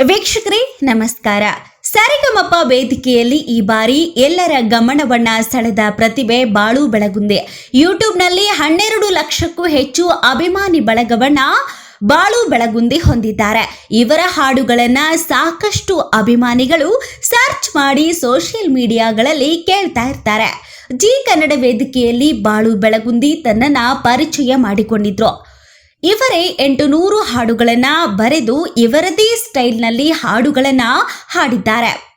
ವೀಕ್ಷಕರೇ, ನಮಸ್ಕಾರ. ಸರಿಗಮಪ್ಪ ವೇದಿಕೆಯಲ್ಲಿ ಈ ಬಾರಿ ಎಲ್ಲರ ಗಮನವನ್ನ ಸೆಳೆದ ಪ್ರತಿಭೆ ಬಾಳು ಬೆಳಗುಂದೆ. ಯೂಟ್ಯೂಬ್ನಲ್ಲಿ ಹನ್ನೆರಡು ಲಕ್ಷಕ್ಕೂ ಹೆಚ್ಚು ಅಭಿಮಾನಿ ಬಳಗವನ್ನ ಬಾಳು ಬೆಳಗುಂದಿ ಹೊಂದಿದ್ದಾರೆ. ಇವರ ಹಾಡುಗಳನ್ನ ಸಾಕಷ್ಟು ಅಭಿಮಾನಿಗಳು ಸರ್ಚ್ ಮಾಡಿ ಸೋಷಿಯಲ್ ಮೀಡಿಯಾಗಳಲ್ಲಿ ಕೇಳ್ತಾ ಇರ್ತಾರೆ. ಜಿ ಕನ್ನಡ ವೇದಿಕೆಯಲ್ಲಿ ಬಾಳು ಬೆಳಗುಂದಿ ತನ್ನನ್ನ ಪರಿಚಯ ಮಾಡಿಕೊಂಡಿದ್ರು. ಇವರೇ ಎಂಟು ನೂರು ಹಾಡುಗಳನ್ನ ಬರೆದು ಇವರದೇ ಸ್ಟೈಲ್ನಲ್ಲಿ ಹಾಡುಗಳನ್ನ ಹಾಡಿದ್ದಾರೆ.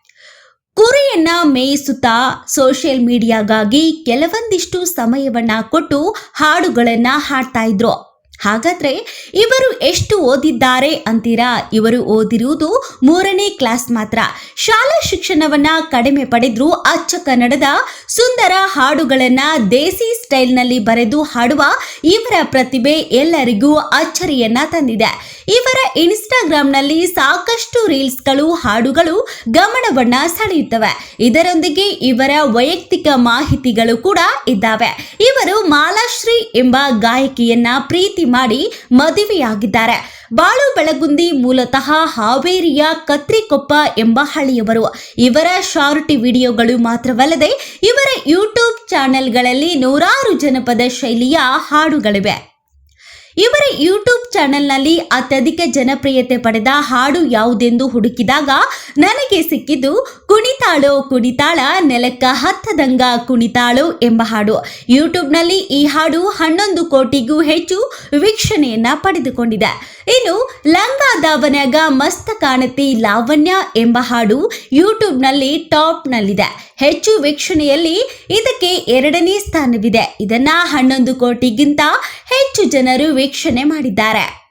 ಕುರಿಯನ್ನ ಮೇಯಿಸುತ್ತಾ ಸೋಷಿಯಲ್ ಮೀಡಿಯಾಗಾಗಿ ಕೆಲವೊಂದಿಷ್ಟು ಸಮಯವನ್ನ ಕೊಟ್ಟು ಹಾಡುಗಳನ್ನ ಹಾಡ್ತಾ ಇದ್ರು. ಹಾಗಾದ್ರೆ ಇವರು ಎಷ್ಟು ಓದಿದ್ದಾರೆ ಅಂತೀರಾ? ಇವರು ಓದಿರುವುದು ಮೂರನೇ ಕ್ಲಾಸ್ ಮಾತ್ರ. ಶಾಲಾ ಶಿಕ್ಷಣವನ್ನ ಕಡಿಮೆ ಪಡೆದ್ರು ಅಚ್ಚ ಕನ್ನಡದ ಸುಂದರ ಹಾಡುಗಳನ್ನ ದೇಸಿ ಸ್ಟೈಲ್ನಲ್ಲಿ ಬರೆದು ಹಾಡುವ ಇವರ ಪ್ರತಿಭೆ ಎಲ್ಲರಿಗೂ ಅಚ್ಚರಿಯನ್ನ ತಂದಿದೆ. ಇವರ ಇನ್ಸ್ಟಾಗ್ರಾಂನಲ್ಲಿ ಸಾಕಷ್ಟು ರೀಲ್ಸ್ಗಳು, ಹಾಡುಗಳು ಗಮನವನ್ನ ಸೆಳೆಯುತ್ತವೆ. ಇದರೊಂದಿಗೆ ಇವರ ವೈಯಕ್ತಿಕ ಮಾಹಿತಿಗಳು ಕೂಡ ಇದ್ದಾವೆ. ಇವರು ಮಾಲಾಶ್ರೀ ಎಂಬ ಗಾಯಕಿಯನ್ನ ಪ್ರೀತಿ ಮಾಡಿ ಮದುವೆಯಾಗಿದ್ದಾರೆ. ಬಾಳು ಬೆಳಗುಂದಿ ಮೂಲತಃ ಹಾವೇರಿಯ ಕತ್ರಿಕೊಪ್ಪ ಎಂಬ ಹಳ್ಳಿಯವರು. ಇವರ ಶಾರ್ಟ್ ವಿಡಿಯೋಗಳು ಮಾತ್ರವಲ್ಲದೆ ಇವರ ಯೂಟ್ಯೂಬ್ ಚಾನೆಲ್ಗಳಲ್ಲಿ ನೂರಾರು ಜನಪದ ಶೈಲಿಯ ಹಾಡುಗಳಿವೆ. ಇವರ ಯೂಟ್ಯೂಬ್ ಚಾನೆಲ್ನಲ್ಲಿ ಅತ್ಯಧಿಕ ಜನಪ್ರಿಯತೆ ಪಡೆದ ಹಾಡು ಯಾವುದೆಂದು ಹುಡುಕಿದಾಗ ನನಗೆ ಸಿಕ್ಕಿದ್ದು ಕುಣಿತಾಳೋ ಕುಣಿತಾಳ, ನೆಲಕ್ಕ ಹತ್ತದಂಗ ಕುಣಿತಾಳು ಎಂಬ ಹಾಡು. ಯೂಟ್ಯೂಬ್ನಲ್ಲಿ ಈ ಹಾಡು ಹನ್ನೊಂದು ಕೋಟಿಗೂ ಹೆಚ್ಚು ವೀಕ್ಷಣೆಯನ್ನ ಪಡೆದುಕೊಂಡಿದೆ. ಇನ್ನು ಲಂಗಾದಾವನ್ಯಾಗ ಮಸ್ತ ಕಾಣತಿ ಲಾವಣ್ಯ ಎಂಬ ಹಾಡು ಯೂಟ್ಯೂಬ್ನಲ್ಲಿ ಟಾಪ್ನಲ್ಲಿದೆ. ಹೆಚ್ಚು ವೀಕ್ಷಣೆಯಲ್ಲಿ ಇದಕ್ಕೆ ಎರಡನೇ ಸ್ಥಾನವಿದೆ. ಇದನ್ನ ಹನ್ನೊಂದು ಕೋಟಿಗಿಂತ ಹೆಚ್ಚು ಜನರು ವೀಕ್ಷಣೆ ಮಾಡಿದ್ದಾರೆ.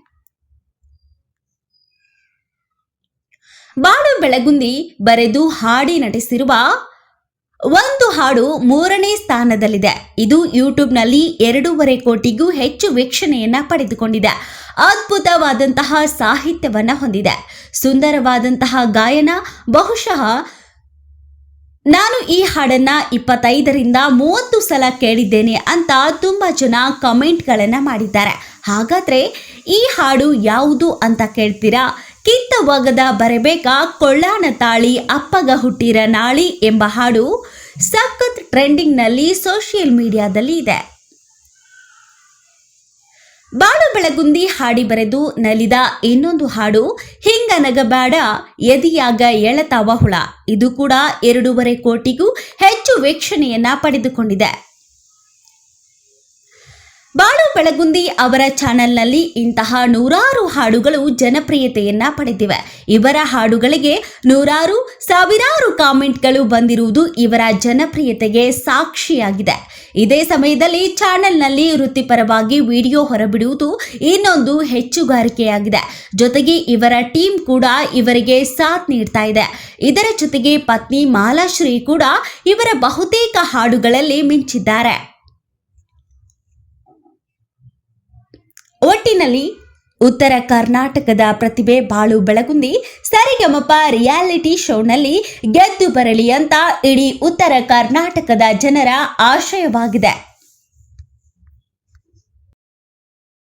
ಬಾಳು ಬೆಳಗುಂದಿ ಬರೆದು ಹಾಡಿ ನಟಿಸಿರುವ ಒಂದು ಹಾಡು ಮೂರನೇ ಸ್ಥಾನದಲ್ಲಿದೆ. ಇದು ಯೂಟ್ಯೂಬ್ನಲ್ಲಿ ಎರಡೂವರೆ ಕೋಟಿಗೂ ಹೆಚ್ಚು ವೀಕ್ಷಣೆಯನ್ನ ಪಡೆದುಕೊಂಡಿದೆ. ಅದ್ಭುತವಾದಂತಹ ಸಾಹಿತ್ಯವನ್ನ ಹೊಂದಿದೆ. ಸುಂದರವಾದಂತಹ ಗಾಯನ, ಬಹುಶಃ ನಾನು ಈ ಹಾಡನ್ನ ಇಪ್ಪತ್ತೈದರಿಂದ ಮೂವತ್ತು ಸಲ ಕೇಳಿದ್ದೇನೆ ಅಂತ ತುಂಬಾ ಜನ ಕಮೆಂಟ್ಗಳನ್ನು ಮಾಡಿದ್ದಾರೆ. ಹಾಗಾದ್ರೆ ಈ ಹಾಡು ಯಾವುದು ಅಂತ ಕೇಳ್ತೀರಾ? ಕಿತ್ತವಾಗದ ಬರಬೇಕ? ಕೊಳ್ಳಾಣ ತಾಳಿ, ಅಪ್ಪಗ ಹುಟ್ಟಿರ ನಾಳಿ ಎಂಬ ಹಾಡು ಸಖತ್ ಟ್ರೆಂಡಿಂಗ್ನಲ್ಲಿ ಸೋಷಿಯಲ್ ಮೀಡಿಯಾದಲ್ಲಿ ಇದೆ. ಬಾಳು ಬೆಳಗುಂದಿ ಹಾಡಿ ಬರೆದು ನಲಿದ ಇನ್ನೊಂದು ಹಾಡು ಹಿಂಗ ನಗಬೇಡ ಎದಿಯಾಗ ಎಳತಾವ ಹುಳ. ಇದು ಕೂಡ ಎರಡೂವರೆ ಕೋಟಿಗೂ ಹೆಚ್ಚು ವೀಕ್ಷಣೆಯನ್ನ ಪಡೆದುಕೊಂಡಿದೆ. ಬಾಳು ಬೆಳಗುಂದಿ ಅವರ ಚಾನೆಲ್ನಲ್ಲಿ ಇಂತಹ ನೂರಾರು ಹಾಡುಗಳು ಜನಪ್ರಿಯತೆಯನ್ನ ಪಡೆದಿವೆ. ಇವರ ಹಾಡುಗಳಿಗೆ ನೂರಾರು ಸಾವಿರಾರು ಕಾಮೆಂಟ್ಗಳು ಬಂದಿರುವುದು ಇವರ ಜನಪ್ರಿಯತೆಗೆ ಸಾಕ್ಷಿಯಾಗಿದೆ. ಇದೇ ಸಮಯದಲ್ಲಿ ಚಾನೆಲ್ನಲ್ಲಿ ವೃತ್ತಿಪರವಾಗಿ ವಿಡಿಯೋ ಹೊರಬಿಡುವುದು ಇನ್ನೊಂದು ಹೆಚ್ಚುಗಾರಿಕೆಯಾಗಿದೆ. ಜೊತೆಗೆ ಇವರ ಟೀಮ್ ಕೂಡ ಇವರಿಗೆ ಸಾಥ್ ನೀಡ್ತಾ ಇದೆ. ಇದರ ಜೊತೆಗೆ ಪತ್ನಿ ಮಾಲಾಶ್ರೀ ಕೂಡ ಇವರ ಬಹುತೇಕ ಹಾಡುಗಳಲ್ಲಿ ಮಿಂಚಿದ್ದಾರೆ. ಒಟ್ಟಿನಲ್ಲಿ ಉತ್ತರ ಕರ್ನಾಟಕದ ಪ್ರತಿಭೆ ಬಾಳು ಬೆಳಗುಂದಿ ಸರಿಗಮಪ ರಿಯಾಲಿಟಿ ಶೋನಲ್ಲಿ ಗೆದ್ದು ಬರಲಿ ಅಂತ ಇಡೀ ಉತ್ತರ ಕರ್ನಾಟಕದ ಜನರ ಆಶಯವಾಗಿದೆ.